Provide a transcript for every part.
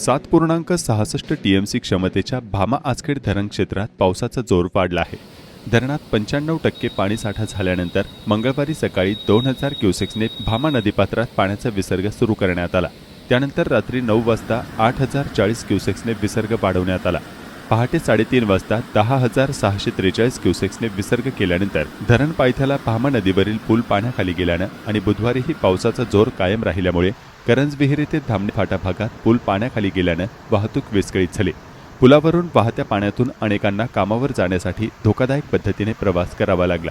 सात पूर्णांक सहासष्ट टीएमसी क्षमतेच्या भामा आचखेड धरण क्षेत्रात पावसाचा जोर वाढला आहे. धरणात पंच्याण्णव टक्के पाणीसाठा झाल्यानंतर मंगळवारी सकाळी दोन हजार क्युसेक्सने भामा नदीपात्रात पाण्याचा विसर्ग सुरू करण्यात आला. त्यानंतर रात्री नऊ वाजता आठ हजार चाळीस क्युसेक्सने विसर्ग वाढवण्यात आला. पहाटे साडेतीन वाजता दहा हजार सहाशे त्रेचाळीस क्युसेक्सने विसर्ग केल्यानंतर धरण पायथ्याला भामा नदीवरील पूल पाण्याखाली गेल्यानं आणि बुधवारीही पावसाचा जोर कायम राहिल्यामुळे करंजविहिरी ते धामणे फाटा भागात पूल पाण्याखाली गेल्यानं वाहतूक विस्कळीत झाली. पुलावरून वाहत्या पाण्यातून अनेकांना कामावर जाण्यासाठी धोकादायक पद्धतीने प्रवास करावा लागला.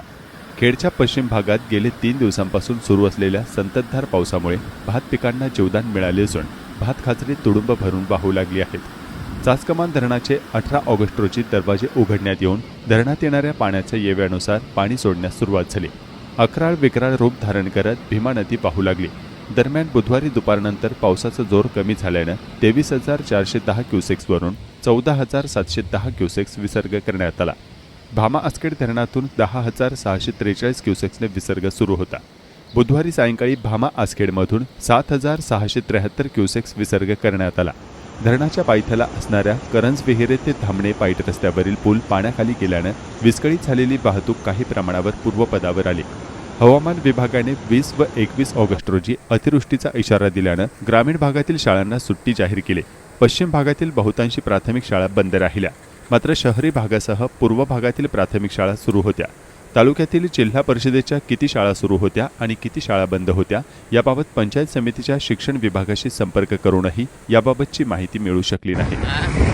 खेडच्या पश्चिम भागात गेले तीन दिवसांपासून सुरू असलेल्या संततधार पावसामुळे भात पिकांना जीवदान मिळाले असून भात खाचरी तुडुंब भरून वाहू लागली आहेत. चासकमान धरणाचे अठरा ऑगस्ट रोजी दरवाजे उघडण्यात येऊन धरणात येणाऱ्या पाण्याच्या येव्यानुसार पाणी सोडण्यास सुरुवात झाली. अकराळ विकराळ रूप धारण करत भीमा नदी वाहू लागली. दरम्यान बुधवारी दुपारनंतर पावसाचा जोर कमी झाल्यानं तेवीस हजार चारशे दहा क्युसेक्सवरून चौदा हजार सातशे दहा क्युसेक्स विसर्ग करण्यात आला. भामा आस्केड धरणातून दहा हजार सहाशे त्रेचाळीस क्युसेक्सने विसर्ग सुरू होता. बुधवारी सायंकाळी भामा आसखेडमधून सात हजार सहाशे त्र्याहत्तर क्युसेक्स विसर्ग करण्यात आला. धरणाच्या पायथ्याला असणाऱ्या करंज विहिरे ते धामणे पाईट रस्त्यावरील पूल पाण्याखाली गेल्यानं विस्कळीत झालेली वाहतूक काही प्रमाणावर पूर्वपदावर आली. हवामान विभागाने वीस व एकवीस ऑगस्ट रोजी अतिवृष्टीचा इशारा दिल्यानं ग्रामीण भागातील शाळांना सुट्टी जाहीर केली. पश्चिम भागातील बहुतांशी प्राथमिक शाळा बंद राहिल्या. मात्र शहरी भागासह पूर्व भागातील प्राथमिक शाळा सुरू होत्या. तालुक्यातील जिल्हा परिषदेच्या किती शाळा सुरू होत्या आणि किती शाळा बंद होत्या याबाबत पंचायत समितीच्या शिक्षण विभागाशी संपर्क करूनही याबाबतची माहिती मिळू शकली नाही.